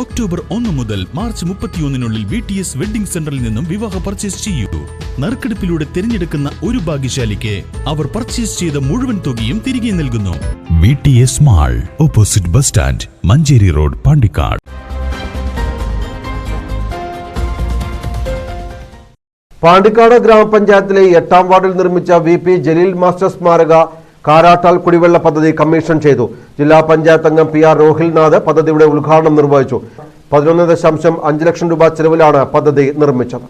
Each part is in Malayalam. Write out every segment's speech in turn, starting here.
ഒക്ടോബർ ഒന്ന് മുതൽ മാർച്ച് മുപ്പത്തിയൊന്നിനുള്ളിൽ വി ടി എസ് വെഡിംഗ് സെന്ററിൽ നിന്നും വിവാഹ പർച്ചേസ് ചെയ്യൂ. നറുക്കെടുപ്പിലൂടെ തിരഞ്ഞെടുക്കുന്ന ഒരു ഭാഗ്യശാലിക്ക് അവർ പർച്ചേസ് ചെയ്ത മുഴുവൻ തുകയും തിരികെ നൽകുന്നു. V T S mall opposite bus stand Manjeri road Pandikkad. Pandikkad ഗ്രാമപഞ്ചായത്തിലെ എട്ടാം വാർഡിൽ നിർമ്മിച്ച വി പി ജലീൽ മാസ്റ്റർ സ്മാരക കാരാട്ടാൽ കുടിവെള്ള പദ്ധതി കമ്മീഷൻ ചെയ്തു. ജില്ലാ പഞ്ചായത്ത് അംഗം പി ആർ രോഹിൽനാഥ് പദ്ധതിയുടെ ഉദ്ഘാടനം നിർവഹിച്ചു. പതിനൊന്ന് ദശാംശം അഞ്ച് ലക്ഷം രൂപ ചെലവിലാണ് പദ്ധതി നിർമ്മിച്ചത്.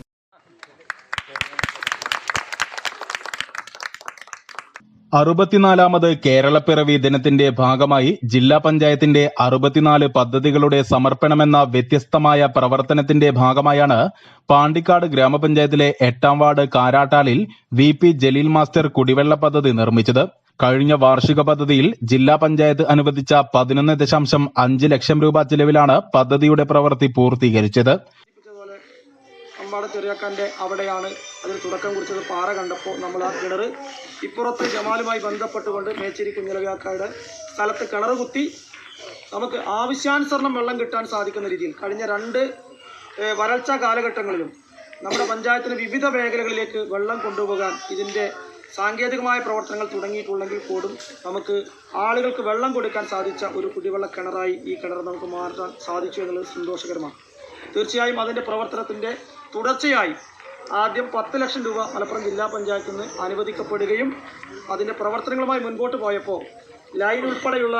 അറുപത്തിനാലാമത് കേരളപ്പിറവി ദിനത്തിന്റെ ഭാഗമായി ജില്ലാ പഞ്ചായത്തിന്റെ അറുപത്തിനാല് പദ്ധതികളുടെ സമർപ്പണമെന്ന വ്യത്യസ്തമായ പ്രവർത്തനത്തിന്റെ ഭാഗമായാണ് പാണ്ടിക്കാട് ഗ്രാമപഞ്ചായത്തിലെ എട്ടാം വാർഡ് കാരാട്ടാലിൽ വി പി ജലീൽ മാസ്റ്റർ കുടിവെള്ള പദ്ധതി നിർമ്മിച്ചത്. കഴിഞ്ഞ വാർഷിക പദ്ധതിയിൽ ജില്ലാ പഞ്ചായത്ത് അനുവദിച്ച പതിനൊന്ന് ദശാംശം അഞ്ച് ലക്ഷം രൂപ ചിലവിലാണ് പദ്ധതിയുടെ പ്രവൃത്തി പൂർത്തീകരിച്ചത്. പോലെ അമ്മാടെ ചെറിയാക്കാന്റെ അവിടെയാണ് അതിന് തുടക്കം കുറിച്ചത്. പാറ കണ്ടപ്പോൾ നമ്മൾ ആ കിണർ ഇപ്പുറത്ത് ജമാലുമായി ബന്ധപ്പെട്ടുകൊണ്ട് മേച്ചേരി കുഞ്ഞലവ്യാക്കായുടെ സ്ഥലത്ത് കിണർ കുത്തി നമുക്ക് ആവശ്യാനുസരണം വെള്ളം കിട്ടാൻ സാധിക്കുന്ന രീതിയിൽ കഴിഞ്ഞ രണ്ട് വരൾച്ച കാലഘട്ടങ്ങളിലും നമ്മുടെ പഞ്ചായത്തിന് വിവിധ മേഖലകളിലേക്ക് വെള്ളം കൊണ്ടുപോകാൻ ഇതിന്റെ സാങ്കേതികമായ പ്രവർത്തനങ്ങൾ തുടങ്ങിയിട്ടുണ്ടെങ്കിൽ പോലും നമുക്ക് ആളുകൾക്ക് വെള്ളം കൊടുക്കാൻ സാധിച്ച ഒരു കുടിവെള്ള കിണറായി ഈ കിണർ നമുക്ക് മാറ്റാൻ സാധിച്ചു എന്നുള്ളത് സന്തോഷകരമാണ്. തീർച്ചയായും അതിന്റെ പ്രവർത്തനത്തിന്റെ തുടർച്ചയായി ആദ്യം പത്ത് ലക്ഷം രൂപ മലപ്പുറം ജില്ലാ പഞ്ചായത്തിൽ നിന്ന് അനുവദിക്കപ്പെടുകയും അതിന്റെ പ്രവർത്തനങ്ങളുമായി മുൻപോട്ട് പോയപ്പോൾ ലൈൻ ഉൾപ്പെടെയുള്ള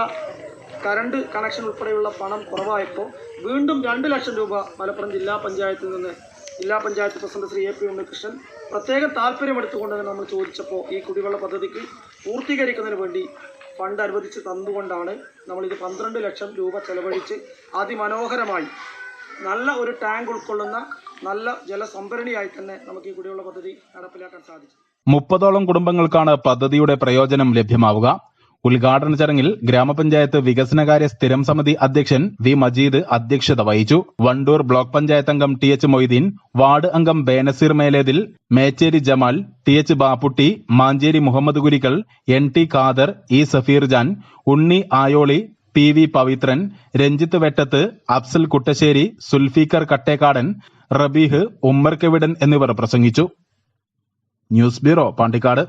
കറണ്ട് കണക്ഷൻ ഉൾപ്പെടെയുള്ള പണം കുറവായപ്പോൾ വീണ്ടും രണ്ട് ലക്ഷം രൂപ മലപ്പുറം ജില്ലാ പഞ്ചായത്തിൽ നിന്ന് ജില്ലാ panchayat president Shri A P Unnikrishnan. പ്രത്യേകം താല്പര്യമെടുത്തുകൊണ്ട് തന്നെ നമ്മൾ ചോദിച്ചപ്പോൾ ഈ കുടിവെള്ള പദ്ധതിക്ക് പൂർത്തീകരിക്കുന്നതിന് വേണ്ടി ഫണ്ട് അനുവദിച്ച് തന്നുകൊണ്ടാണ് നമ്മളിത് പന്ത്രണ്ട് ലക്ഷം രൂപ ചെലവഴിച്ച് അതിമനോഹരമായി നല്ല ഒരു ടാങ്ക് ഉൾക്കൊള്ളുന്ന നല്ല ജലസംഭരണിയായി തന്നെ നമുക്ക് ഈ കുടിവെള്ള പദ്ധതി നടപ്പിലാക്കാൻ സാധിച്ചു. മുപ്പതോളം കുടുംബങ്ങൾക്കാണ് പദ്ധതിയുടെ പ്രയോജനം ലഭ്യമാവുക. ഉദ്ഘാടന ചടങ്ങിൽ ഗ്രാമപഞ്ചായത്ത് വികസനകാര്യ സ്ഥിരം സമിതി അധ്യക്ഷൻ വി മജീദ് അധ്യക്ഷത വഹിച്ചു. വണ്ടൂർ ബ്ലോക്ക് പഞ്ചായത്ത് അംഗം ടി എച്ച് മൊയ്തീൻ വാർഡ് അംഗം Benazir Melethil Mecheri Jamal T H Bapputty Mancheri Muhammad Kurikkal N T Khader E Safeer Jan Unni Ayoli P V Pavithran Ranjith Vettath Afsal Kuttassery Sulfikar Kattekkadan Rabeeh Ummer Kevidan എന്നിവർ പ്രസംഗിച്ചു. News bureau Pandikkad.